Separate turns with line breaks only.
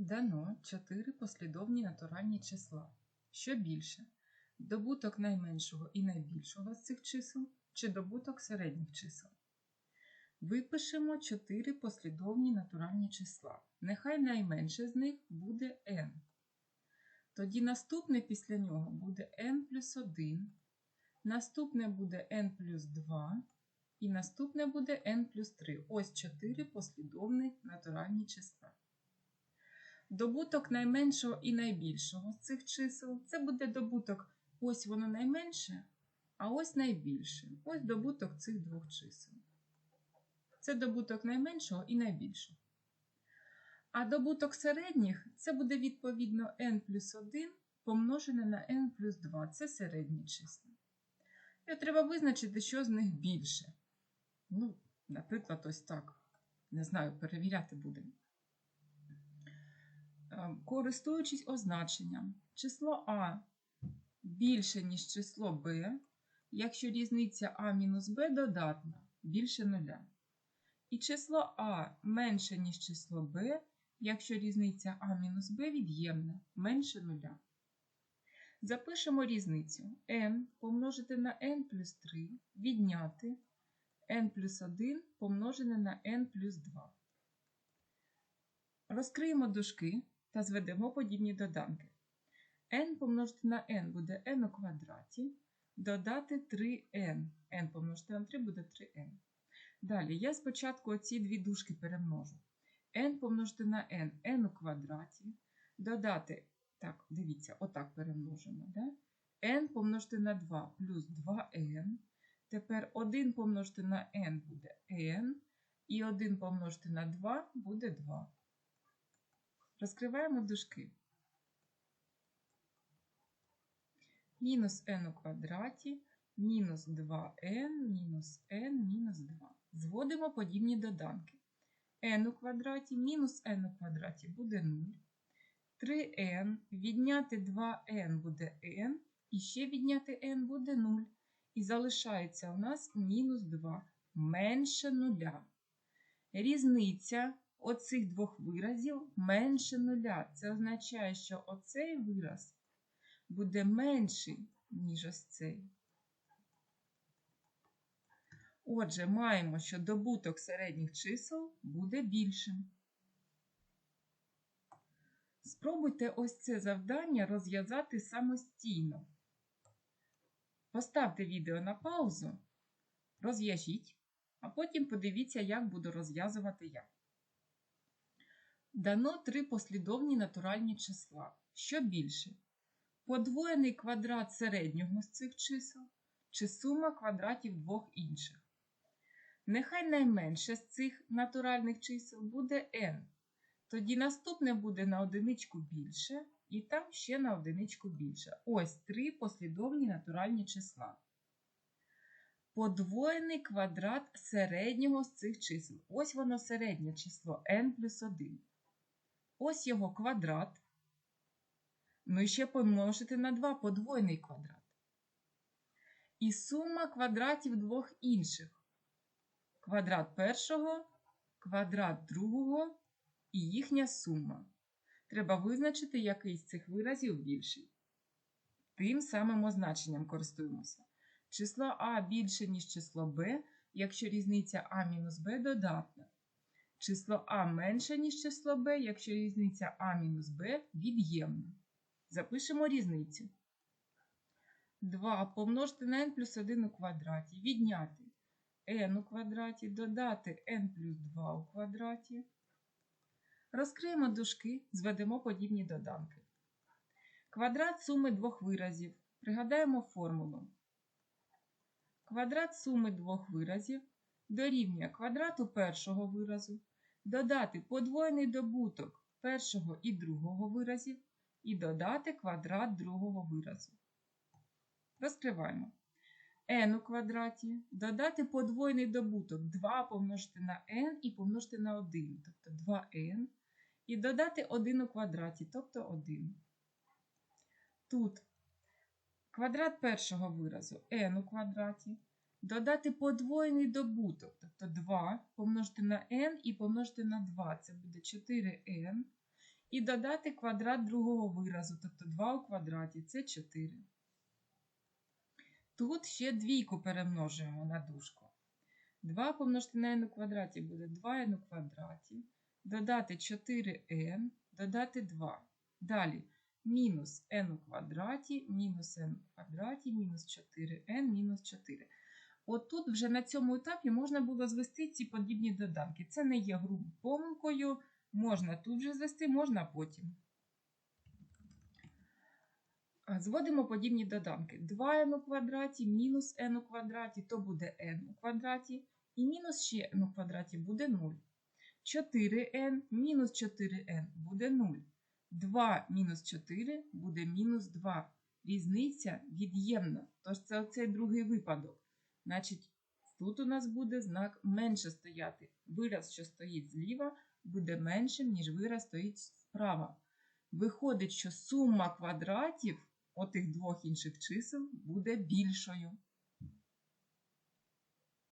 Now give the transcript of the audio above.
Дано 4 послідовні натуральні числа. Що більше? Добуток найменшого і найбільшого з цих чисел чи добуток середніх чисел? Випишемо 4 послідовні натуральні числа. Нехай найменше з них буде n. Тоді наступне після нього буде n плюс 1, наступне буде n плюс 2, і наступне буде n плюс 3. Ось 4 послідовні натуральні числа. Добуток найменшого і найбільшого з цих чисел це буде добуток ось воно найменше, а ось найбільше. Ось добуток цих двох чисел. Це добуток найменшого і найбільшого. А добуток середніх це буде відповідно n плюс 1 помножене на n плюс 2. Це середні числа. І треба визначити, що з них більше. Ну, наприклад, ось так. Не знаю, перевіряти будемо. Користуючись означенням, число А більше, ніж число Б, якщо різниця А мінус Б додатна, більше нуля. І число А менше, ніж число Б, якщо різниця А мінус Б від'ємна, менше нуля. Запишемо різницю n помножити на n плюс 3 відняти n плюс 1 помножене на n плюс 2. Розкриємо дужки та зведемо подібні доданки. n помножити на n буде n у квадраті, додати 3n. n помножити на 3 буде 3n. Далі я спочатку оці дві дужки перемножу. n помножити на n n у квадраті, додати, так, дивіться, отак перемножимо. Да? n помножити на 2 плюс 2n. Тепер 1 помножити на n буде n, і 1 помножити на 2 буде 2. Розкриваємо дужки. Мінус n у квадраті, мінус 2n, мінус n, мінус 2. Зводимо подібні доданки. n у квадраті, мінус n у квадраті буде 0. 3n, відняти 2n буде n, і ще відняти n буде 0. І залишається у нас мінус 2 менше нуля. Різниця оцих двох виразів менше нуля. Це означає, що оцей вираз буде менший, ніж ось цей. Отже, маємо, що добуток середніх чисел буде більшим. Спробуйте ось це завдання розв'язати самостійно. Поставте відео на паузу, розв'яжіть, а потім подивіться, як буду розв'язувати я. Дано три послідовні натуральні числа. Що більше? Подвоєний квадрат середнього з цих чисел чи сума квадратів двох інших. Нехай найменше з цих натуральних чисел буде n. Тоді наступне буде на одиничку більше, і там ще на одиничку більше. Ось три послідовні натуральні числа. Подвоєний квадрат середнього з цих чисел. Ось воно середнє число n плюс 1. Ось його квадрат. Ну і ще помножити на 2 подвоєний квадрат. І сума квадратів двох інших. Квадрат першого, квадрат другого і їхня сума. Треба визначити, який з цих виразів більший. Тим самим означенням користуємося. Число А більше, ніж число Б, якщо різниця А мінус Б додатна. Число А менше, ніж число Б, якщо різниця А мінус Б від'ємна. Запишемо різницю. 2 помножити на n плюс 1 у квадраті. Відняти n у квадраті, додати n плюс 2 у квадраті. Розкриємо дужки, зведемо подібні доданки. Квадрат суми двох виразів. Пригадаємо формулу. Квадрат суми двох виразів дорівнює квадрату першого виразу, додати подвоєний добуток першого і другого виразів і додати квадрат другого виразу. Розкриваємо. n у квадраті, додати подвоєний добуток 2 помножити на n і помножити на 1, тобто 2n, і додати 1 у квадраті, тобто 1. Тут квадрат першого виразу n у квадраті, додати подвоєний добуток, тобто 2 помножити на n і помножити на 2, це буде 4n. І додати квадрат другого виразу, тобто 2 у квадраті, це 4. Тут ще двійку перемножуємо на дужку. 2 помножити на n у квадраті буде 2n у квадраті. Додати 4n, додати 2. Далі мінус n у квадраті, мінус n у квадраті, мінус 4n, мінус 4. От тут вже на цьому етапі можна було звести ці подібні доданки. Це не є грубою помилкою. Можна тут вже звести, можна потім. Зводимо подібні доданки. 2n у квадраті мінус n у квадраті, то буде n у квадраті. І мінус ще n у квадраті буде 0. 4n мінус 4n буде 0. 2 мінус 4 буде мінус 2. Різниця від'ємна. Тож це оцей другий випадок. Значить, тут у нас буде знак менше стояти. Вираз, що стоїть зліва, буде меншим, ніж вираз стоїть справа. Виходить, що сума квадратів отих двох інших чисел буде більшою.